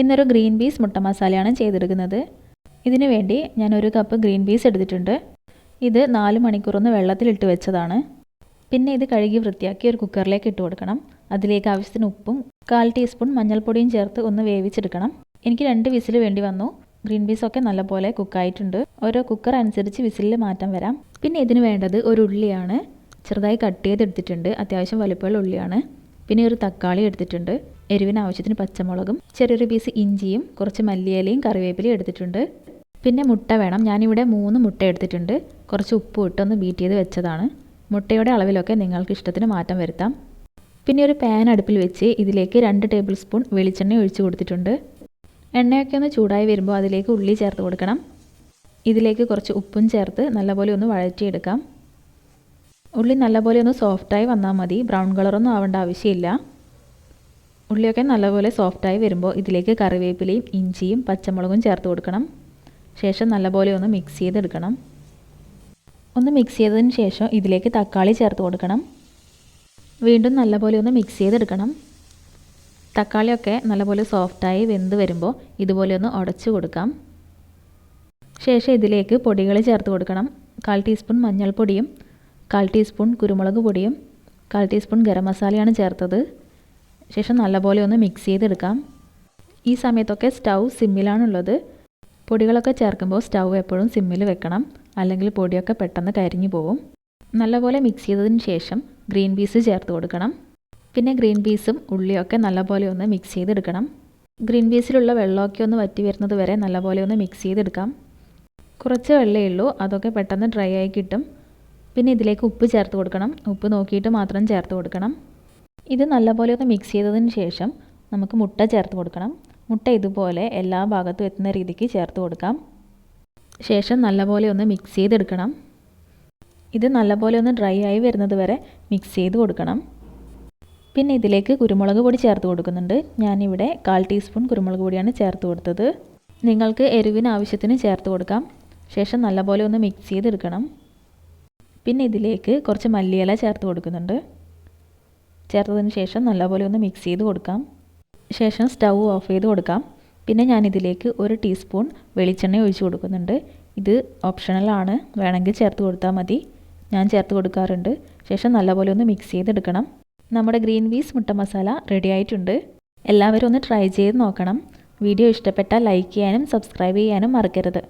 ഇന്നൊരു green peas മുട്ട മസാലയാണ് ചെയ്തെടുക്കുന്നത്. ഇതിനു വേണ്ടി ഞാൻ ഒരു കപ്പ് ഗ്രീൻ പീസ് എടുത്തിട്ടുണ്ട്. ഇത് നാല് മണിക്കൂറൊന്ന് വെള്ളത്തിലിട്ട് വെച്ചതാണ്. പിന്നെ ഇത് കഴുകി വൃത്തിയാക്കി ഒരു കുക്കറിലേക്ക് ഇട്ട് കൊടുക്കണം. അതിലേക്ക് ആവശ്യത്തിന് ഉപ്പും കാൽ ടീസ്പൂൺ മഞ്ഞൾപ്പൊടിയും ചേർത്ത് ഒന്ന് വേവിച്ചെടുക്കണം. എനിക്ക് രണ്ട് വിസിൽ വേണ്ടി വന്നു. ഗ്രീൻ പീസൊക്കെ നല്ലപോലെ കുക്കായിട്ടുണ്ട്. ഓരോ കുക്കർ അനുസരിച്ച് വിസിലിൽ മാറ്റം വരാം. പിന്നെ ഇതിന് വേണ്ടത് ഒരു ഉള്ളിയാണ്. ചെറുതായി കട്ട് ചെയ്തെടുത്തിട്ടുണ്ട്. അത്യാവശ്യം വലുപ്പമുള്ള ഉള്ളിയാണ്. പിന്നെ ഒരു തക്കാളി എടുത്തിട്ടുണ്ട്. എരിവിന് ആവശ്യത്തിന് പച്ചമുളകും ചെറിയൊരു പീസ് ഇഞ്ചിയും കുറച്ച് മല്ലിയിലയും കറിവേപ്പിലയും എടുത്തിട്ടുണ്ട്. പിന്നെ മുട്ട വേണം. ഞാനിവിടെ മൂന്ന് മുട്ട എടുത്തിട്ടുണ്ട്. കുറച്ച് ഉപ്പ് ഇട്ടൊന്ന് ബീറ്റ് ചെയ്ത് വെച്ചതാണ്. മുട്ടയുടെ അളവിലൊക്കെ നിങ്ങൾക്ക് ഇഷ്ടത്തിന് മാറ്റം വരുത്താം. പിന്നെ ഒരു പാൻ അടുപ്പിൽ വെച്ച് ഇതിലേക്ക് രണ്ട് ടേബിൾ സ്പൂൺ വെളിച്ചെണ്ണ ഒഴിച്ച് കൊടുത്തിട്ടുണ്ട്. എണ്ണയൊക്കെ ഒന്ന് ചൂടായി വരുമ്പോൾ അതിലേക്ക് ഉള്ളി ചേർത്ത് കൊടുക്കണം. ഇതിലേക്ക് കുറച്ച് ഉപ്പും ചേർത്ത് നല്ലപോലെ ഒന്ന് വഴറ്റിയെടുക്കാം. ഉള്ളി നല്ലപോലെ ഒന്ന് സോഫ്റ്റായി വന്നാൽ മതി. ബ്രൗൺ കളറൊന്നും ആവേണ്ട ആവശ്യമില്ല. ഉള്ളിയൊക്കെ നല്ലപോലെ സോഫ്റ്റായി വരുമ്പോൾ ഇതിലേക്ക് കറിവേപ്പിലയും ഇഞ്ചിയും പച്ചമുളകും ചേർത്ത് കൊടുക്കണം. ശേഷം നല്ലപോലെ ഒന്ന് മിക്സ് ചെയ്തെടുക്കണം. ഒന്ന് മിക്സ് ചെയ്തതിന് ശേഷം ഇതിലേക്ക് തക്കാളി ചേർത്ത് കൊടുക്കണം. വീണ്ടും നല്ലപോലെ ഒന്ന് മിക്സ് ചെയ്തെടുക്കണം. തക്കാളിയൊക്കെ നല്ലപോലെ സോഫ്റ്റായി വെന്ത് വരുമ്പോൾ ഇതുപോലെ ഒന്ന് ഉടച്ചു കൊടുക്കാം. ശേഷം ഇതിലേക്ക് പൊടികൾ ചേർത്ത് കൊടുക്കണം. കാൽ ടീസ്പൂൺ മഞ്ഞൾപ്പൊടിയും കാൽ ടീസ്പൂൺ കുരുമുളക് പൊടിയും കാൽ ടീസ്പൂൺ ഗരം മസാലയാണ് ചേർത്തത്. ശേഷം നല്ലപോലെ ഒന്ന് മിക്സ് ചെയ്തെടുക്കാം. ഈ സമയത്തൊക്കെ സ്റ്റൗ സിമ്മിലാണുള്ളത്. പൊടികളൊക്കെ ചേർക്കുമ്പോൾ സ്റ്റൗ എപ്പോഴും സിമ്മിൽ വെക്കണം. അല്ലെങ്കിൽ പൊടിയൊക്കെ പെട്ടെന്ന് കരിഞ്ഞു പോവും. നല്ലപോലെ മിക്സ് ചെയ്തതിന് ശേഷം ഗ്രീൻ പീസ് ചേർത്ത് കൊടുക്കണം. പിന്നെ ഗ്രീൻ പീസും ഉള്ളിയൊക്കെ നല്ലപോലെ ഒന്ന് മിക്സ് ചെയ്തെടുക്കണം. ഗ്രീൻ പീസിലുള്ള വെള്ളമൊക്കെ ഒന്ന് വറ്റി വരുന്നത് വരെ നല്ലപോലെ ഒന്ന് മിക്സ് ചെയ്തെടുക്കാം. കുറച്ച് വെള്ളമേ ഉള്ളൂ. അതൊക്കെ പെട്ടെന്ന് ഡ്രൈ ആയി കിട്ടും. പിന്നെ ഇതിലേക്ക് ഉപ്പ് ചേർത്ത് കൊടുക്കണം. ഉപ്പ് നോക്കിയിട്ട് മാത്രം ചേർത്ത് കൊടുക്കണം. ഇത് നല്ലപോലെ ഒന്ന് മിക്സ് ചെയ്തതിന് ശേഷം നമുക്ക് മുട്ട ചേർത്ത് കൊടുക്കണം. മുട്ട ഇതുപോലെ എല്ലാ ഭാഗത്തും എത്തുന്ന രീതിക്ക് ചേർത്ത് കൊടുക്കാം. ശേഷം നല്ലപോലെ ഒന്ന് മിക്സ് ചെയ്തെടുക്കണം. ഇത് നല്ലപോലെ ഒന്ന് ഡ്രൈ ആയി വരുന്നത് വരെ മിക്സ് ചെയ്ത് കൊടുക്കണം. പിന്നെ ഇതിലേക്ക് കുരുമുളക് പൊടി ചേർത്ത് കൊടുക്കുന്നുണ്ട്. ഞാനിവിടെ കാൽ ടീസ്പൂൺ കുരുമുളക് പൊടിയാണ് ചേർത്ത് കൊടുത്തത്. നിങ്ങൾക്ക് എരിവിന് ആവശ്യത്തിന് ചേർത്ത് കൊടുക്കാം. ശേഷം നല്ലപോലെ ഒന്ന് മിക്സ് ചെയ്തെടുക്കണം. പിന്നെ ഇതിലേക്ക് കുറച്ച് മല്ലിയില ചേർത്ത് കൊടുക്കുന്നുണ്ട്. ചേർത്തതിന് ശേഷം നല്ലപോലെ ഒന്ന് മിക്സ് ചെയ്ത് കൊടുക്കാം. ശേഷം സ്റ്റൗ ഓഫ് ചെയ്ത് കൊടുക്കാം. പിന്നെ ഞാനിതിലേക്ക് ഒരു ടീസ്പൂൺ വെളിച്ചെണ്ണ ഒഴിച്ച് കൊടുക്കുന്നുണ്ട്. ഇത് ഓപ്ഷണലാണ് വേണമെങ്കിൽ ചേർത്ത് കൊടുത്താൽ മതി. ഞാൻ ചേർത്ത് കൊടുക്കാറുണ്ട്. ശേഷം നല്ലപോലെ ഒന്ന് മിക്സ് ചെയ്തെടുക്കണം. നമ്മുടെ ഗ്രീൻ വീസ് മുട്ട മസാല റെഡി ആയിട്ടുണ്ട്. എല്ലാവരും ഒന്ന് ട്രൈ ചെയ്ത് നോക്കണം. വീഡിയോ ഇഷ്ടപ്പെട്ടാൽ ലൈക്ക് ചെയ്യാനും സബ്സ്ക്രൈബ് ചെയ്യാനും മറക്കരുത്.